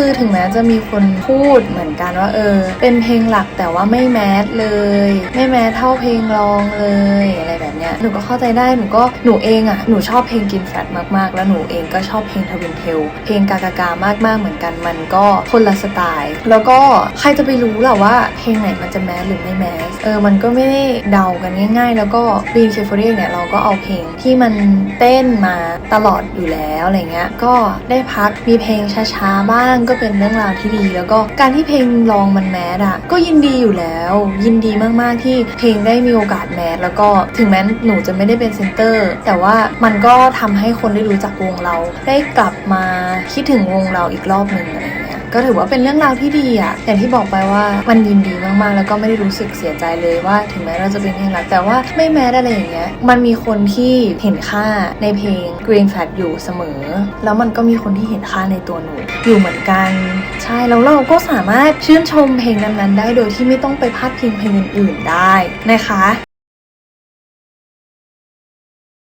คือถึงแม้จะมีคนพูดเหมือนกันว่าเออ เป็นเพลงหลักแต่ว่าไม่แมสเลย ไม่แมสเท่าเพลงรองเลยอะไรแบบเนี้ยหนูก็เข้าใจได้หนูก็หนูเองอะ่ะหนูชอบเพลงกินแฟตมากๆ แล้วหนูเองก็ชอบเพลงทวินเทลเพลงกากากามากๆเหมือนกันมันก็คนละสไตล์ แล้วก็ใครจะไปรู้ล่ะว่าเพลงไหนมันจะแมสหรือไม่แมสเออมันก็ไม่ได้เดากันง่าย ๆ แล้วก็บีนเคฟเรียเนี่ยเราก็เอาเพลงที่มันเต้นมาตลอดอยู่แล้วอะไรเงี้ยก็ได้พักมีเพลงช้าๆบ้างก็เป็นเรื่องราวที่ดี แล้วก็การที่เพลงลองมันแมสอะก็ยินดีอยู่แล้ว ยินดีมากๆที่เพลงได้มีโอกาสแมสแล้วก็ถึงแม้หนูจะไม่ได้เป็นเซนเตอร์ แต่ว่ามันก็ทำให้คนได้รู้จักวงเรา ได้กลับมาคิดถึงวงเราอีกรอบหนึ่งอะไรเงี้ย ก็ถือว่าเป็นเรื่องราวที่ดีอะอย่างที่บอกไปว่ามันยินดีมากๆ แล้วก็ไม่ได้รู้สึกเสียใจเลยว่าถึงแม้เราจะเป็นเพลงหลักแต่ว่าไม่แม้อะไรอย่างเงี้ยมันมีคนที่เห็นค่าในเพลง Green Flag อยู่เสมอ แล้วมันก็มีคนที่เห็นค่าในตัวหนูอยู่เหมือนกัน ใช่แล้วเราก็สามารถชื่นชมเพลงนั้นๆได้โดยที่ไม่ต้องไปพาดพิงเพลงอื่นๆได้นะคะ